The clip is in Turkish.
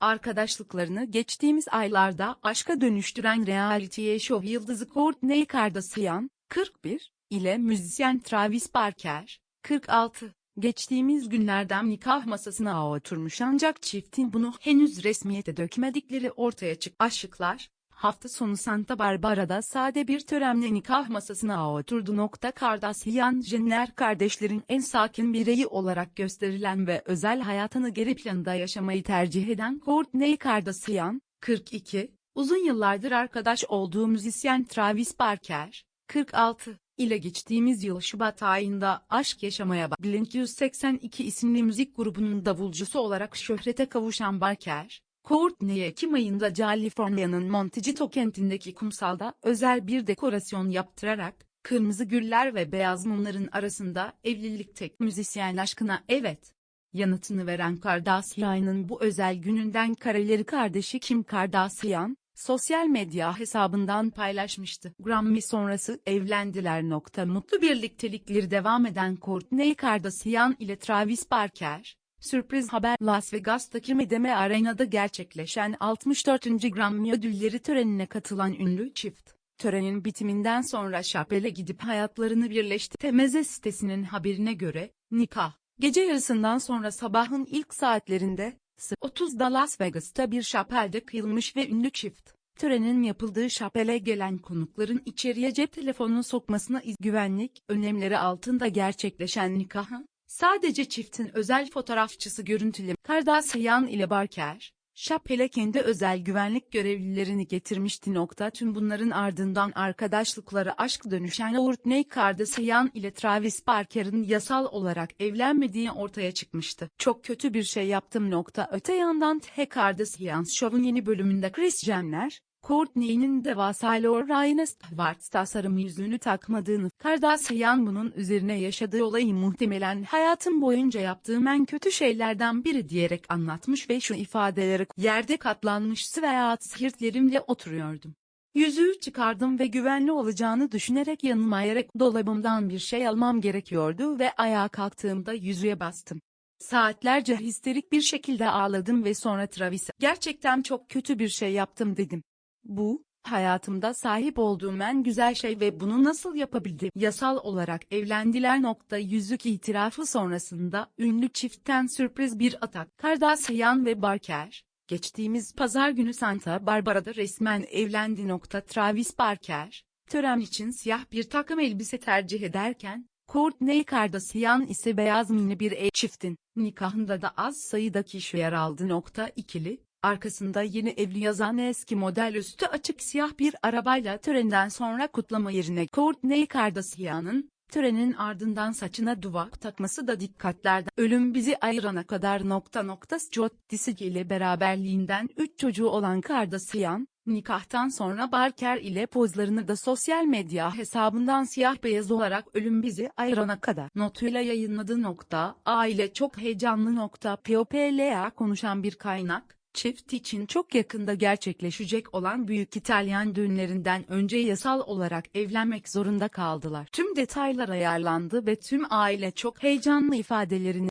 arkadaşlıklarını geçtiğimiz aylarda aşka dönüştüren reality show yıldızı Kourtney Kardashian, 41, ile müzisyen Travis Barker, 46, geçtiğimiz günlerden nikah masasına oturmuş ancak çiftin bunu henüz resmiyete dökmedikleri ortaya çık. Aşıklar, hafta sonu Santa Barbara'da sade bir törenle nikah masasına oturdu. Nokta Kardashian Jenner kardeşlerin en sakin bireyi olarak gösterilen ve özel hayatını geri planda yaşamayı tercih eden Kourtney Kardashian, 42, uzun yıllardır arkadaş olduğu müzisyen Travis Barker, 46, ile geçtiğimiz yıl Şubat ayında aşk yaşamaya. Blink 182 isimli müzik grubunun davulcusu olarak şöhrete kavuşan Barker, Courtney Ekim ayında California'nın Montecito kentindeki kumsalda özel bir dekorasyon yaptırarak, kırmızı güller ve beyaz mumların arasında evlilik tek müzisyen aşkına evet yanıtını veren Kardashian'ın bu özel gününden kareleri kardeşi Kim Kardashian, sosyal medya hesabından paylaşmıştı. Grammy sonrası evlendiler. Nokta Mutlu birliktelikleri devam eden Kourtney Kardashian ile Travis Barker, sürpriz haber Las Vegas'taki Medeme Arena'da gerçekleşen 64. Grammy ödülleri törenine katılan ünlü çift. Törenin bitiminden sonra şapele gidip hayatlarını birleşti. Temeze sitesinin haberine göre, nikah, gece yarısından sonra sabahın ilk saatlerinde, 30'da Las Vegas'ta bir şapelde kıyılmış ve ünlü çift, törenin yapıldığı şapele gelen konukların içeriye cep telefonunu sokmasına iz güvenlik önlemleri altında gerçekleşen nikahı, sadece çiftin özel fotoğrafçısı görüntülü Kardashian ile Barker, şapele kendi özel güvenlik görevlilerini getirmişti. Nokta tüm bunların ardından arkadaşlıkları aşk dönüşen Kourtney Kardashian ile Travis Barker'ın yasal olarak evlenmediği ortaya çıkmıştı. Çok kötü bir şey yaptım. Nokta öte yandan The Kardashian Show'un yeni bölümünde Kris Jenner, Courtney'nin devasa Lorraine Stewart tasarımı yüzüğünü takmadığını, Kardashian bunun üzerine yaşadığı olayı muhtemelen hayatım boyunca yaptığım en kötü şeylerden biri diyerek anlatmış ve şu ifadeleri yerde katlanmış veya sihirtlerimle oturuyordum. Yüzüğü çıkardım ve güvenli olacağını düşünerek yanıma ayerek dolabımdan bir şey almam gerekiyordu ve ayağa kalktığımda yüzüğe bastım. Saatlerce histerik bir şekilde ağladım ve sonra Travis'e gerçekten çok kötü bir şey yaptım dedim. Bu, hayatımda sahip olduğum en güzel şey ve bunu nasıl yapabildim? Yasal olarak evlendiler. Nokta yüzük itirafı sonrasında ünlü çiftten sürpriz bir atak. Kardashian ve Barker, geçtiğimiz pazar günü Santa Barbara'da resmen evlendi. Nokta Travis Barker, tören için siyah bir takım elbise tercih ederken, Kourtney Kardashian ise beyaz mini bir ev çiftin nikahında da az sayıda kişi yer aldı. Nokta ikili, arkasında yeni evli yazan eski model üstü açık siyah bir arabayla törenden sonra kutlama yerine Kourtney Kardashian'ın, törenin ardından saçına duvak takması da dikkatlerden. Ölüm bizi ayırana kadar nokta nokta Scott Disick ile beraberliğinden 3 çocuğu olan Kardashian, nikahtan sonra Barker ile pozlarını da sosyal medya hesabından siyah beyaz olarak ölüm bizi ayırana kadar notuyla yayınladı. Nokta, aile çok heyecanlı. Nokta, POPLA konuşan bir kaynak, çift için çok yakında gerçekleşecek olan büyük İtalyan düğünlerinden önce yasal olarak evlenmek zorunda kaldılar. Tüm detaylar ayarlandı ve tüm aile çok heyecanlı ifadelerini